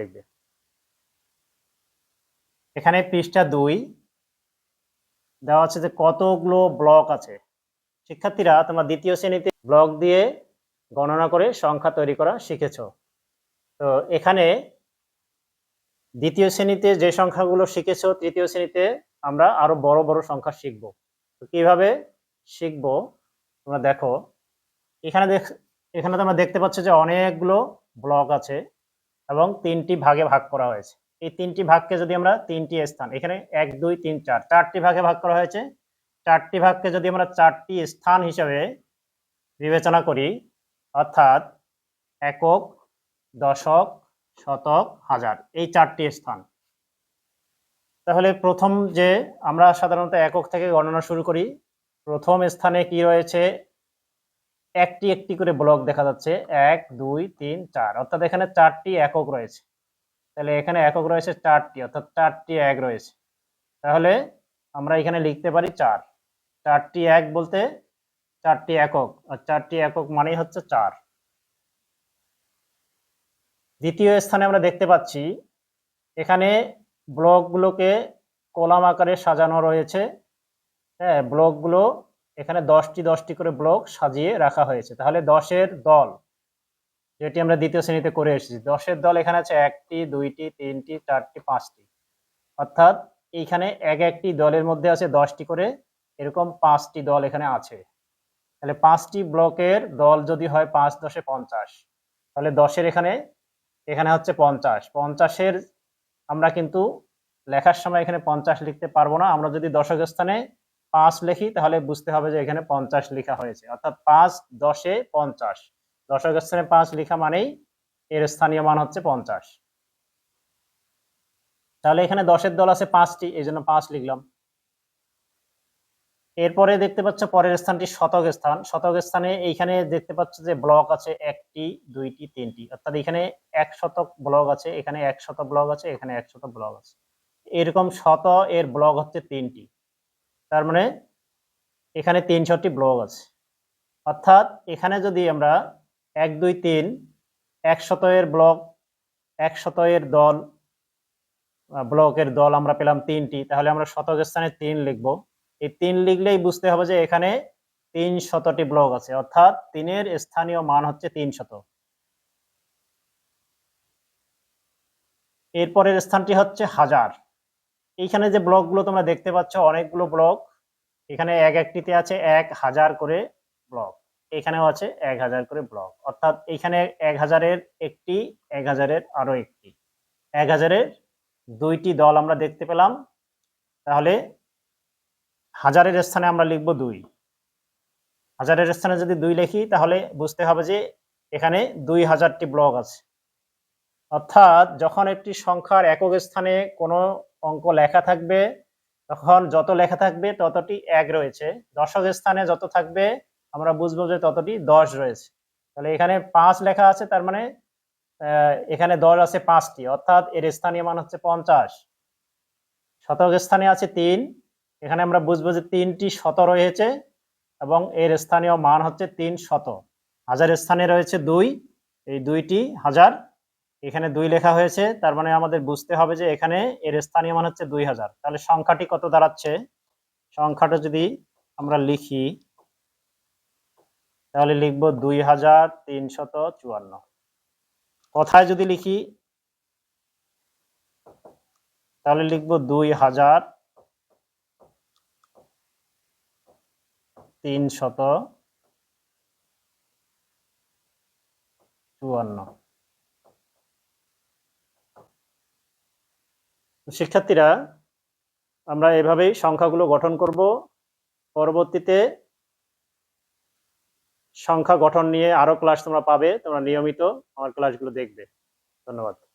দেখবে? এখানে পৃষ্ঠা দুই দেওয়া আছে যে কতগুলো ব্লক আছে। শিক্ষার্থীরা তোমরা দ্বিতীয় শ্রেণীতে ব্লক দিয়ে গণনা করে সংখ্যা তৈরি করা শিখেছ। তো এখানে দ্বিতীয় শ্রেণীতে যে সংখ্যাগুলো শিখেছ, তৃতীয় শ্রেণীতে আমরা আরও বড় বড় সংখ্যা শিখব। তো কীভাবে শিখব? তোমরা দেখো, এখানে দেখ, এখানে তোমরা দেখতে পাচ্ছ যে অনেকগুলো ব্লক আছে। এবং তিনটি ভাগে ভাগ করা হয়েছে। এই তিনটি ভাগকে যদি আমরা তিনটি স্থান, এখানে এক, দুই, তিন, চার, চারটি ভাগে ভাগ করা হয়েছে। চারটি ভাগকে যদি আমরা চারটি স্থান হিসাবে বিবেচনা করি, অর্থাৎ একক, দশক, শতক, হাজার, এই চারটি স্থান। তাহলে প্রথম যে আমরা সাধারণত একক থেকে গণনা শুরু করি, প্রথম স্থানে কি রয়েছে? একটি একটি করে ব্লক দেখা যাচ্ছে। এক, দুই, তিন, চার। অর্থাৎ এখানে চারটি একক রয়েছে। তাহলে এখানে একক রয়েছে চারটি, অর্থাৎ চারটি এক রয়েছে। তাহলে আমরা এখানে লিখতে পারি চার। চারটি এক বলতে চারটি একক, আর চারটি একক মানেই হচ্ছে চার। দ্বিতীয় স্থানে আমরা দেখতে পাচ্ছি, এখানে ব্লকগুলোকে কলাম আকারে সাজানো রয়েছে। হ্যাঁ ব্লকগুলো এখানে দশটি দশটি করে ব্লক সাজিয়ে রাখা হয়েছে। তাহলে দশের দল, যেটি আমরা দ্বিতীয় শ্রেণীতে করে এসেছি, দশের দল এখানে আছে একটি, দুইটি, তিনটি, চারটি, পাঁচটি। অর্থাৎ এইখানে এক একটি দলের মধ্যে আছে দশটি করে, এরকম পাঁচটি দল এখানে আছে। তাহলে পাঁচটি ব্লকের দল যদি হয় পাঁচ দশে পঞ্চাশ, তাহলে দশের এখানে এখানে হচ্ছে পঞ্চাশ। পঞ্চাশের আমরা কিন্তু লেখার সময় এখানে পঞ্চাশ লিখতে পারব না। আমরা যদি দশক স্থানে পাঁচ লিখি, তাহলে বুঝতে হবে যে এখানে পঞ্চাশ লেখা হয়েছে। অর্থাৎ পাঁচ দশে পঞ্চাশ। দশক স্থানে পাঁচ লেখা মানেই এর স্থানীয় মান হচ্ছে পঞ্চাশ। তাহলে এখানে দশের দল আছে পাঁচটি, এই জন্য পাঁচ লিখলাম। এরপরে দেখতে পাচ্ছ পরের স্থানটি শতক স্থান। শতক স্থানে এইখানে দেখতে পাচ্ছ যে ব্লক আছে একটি, দুইটি, তিনটি। অর্থাৎ এখানে এক শতক ব্লক আছে, এখানে এক শত ব্লক আছে, এখানে এক শত ব্লক আছে। এরকম শত এর ব্লক হচ্ছে তিনটি। তার মানে এখানে তিনশোটি ব্লক আছে। অর্থাৎ এখানে যদি আমরা এক, দুই, তিন, এক শত এর ব্লক, এক শত এর দল ব্লকের দল আমরা পেলাম তিনটি, তাহলে আমরা শতক স্থানে তিন লিখব। এই তিন লিখলেই বুঝতে হবে যে এখানে তিন শতটি ব্লক আছে, অর্থাৎ তিনের স্থানীয় মান হচ্ছে তিন শত এরপরের স্থানটি হচ্ছে হাজার। এইখানে যে ব্লকগুলো তোমরা দেখতে পাচ্ছ, অনেকগুলো ব্লক। এখানে এক একটিতে আছে এক হাজার করে ব্লক। এখানেও আছে এক হাজার করে ব্লক। অর্থাৎ এখানে এক হাজারের একটি, এক হাজারের আরও একটি। এক হাজারের দুইটি দল আমরা দেখতে পেলাম। তাহলে হাজারের স্থানে আমরা লিখব দুই। হাজারের স্থানে যদি দুই লিখি, তাহলে বুঝতে হবে যে এখানে দুই হাজারটি ব্লক আছে। অর্থাৎ যখন একটি সংখ্যার একক স্থানে কোনো অঙ্ক লেখা থাকবে, তখন যত লেখা থাকবে ততটি এক রয়েছে। দশক স্থানে যত থাকবে, আমরা বুঝব যে ততটি দশ রয়েছে। তাহলে এখানে পাঁচ লেখা আছে, তার মানে এখানে দশ আছে পাঁচটি। অর্থাৎ এর স্থানীয় মান হচ্ছে পঞ্চাশ। শতক স্থানে আছে তিন। এখানে আমরা বুঝব যে তিনটি শত রয়েছে এবং এর স্থানীয় মান হচ্ছে তিন শত। হাজার স্থানে রয়েছে দুই। এই দুইটি হাজার এখানে দুই লেখা হয়েছে, তার মানে আমাদের বুঝতে হবে যে এখানে এর স্থানীয় মান হচ্ছে দুই হাজার। তাহলে সংখ্যাটি কত দাঁড়াচ্ছে? সংখ্যাটা যদি আমরা লিখি, তাহলে লিখব দুই হাজার তিনশত চুয়ান্ন। কথায় যদি লিখি, তাহলে লিখব দুই হাজার তিন শত চুয়ান্ন শিক্ষার্থীরা, আমরা এভাবেই সংখ্যাগুলো গঠন করব। পরবর্তীতে সংখ্যা গঠন নিয়ে আরও ক্লাস তোমরা পাবে, তোমরা নিয়মিত আমার ক্লাসগুলো দেখবে। ধন্যবাদ।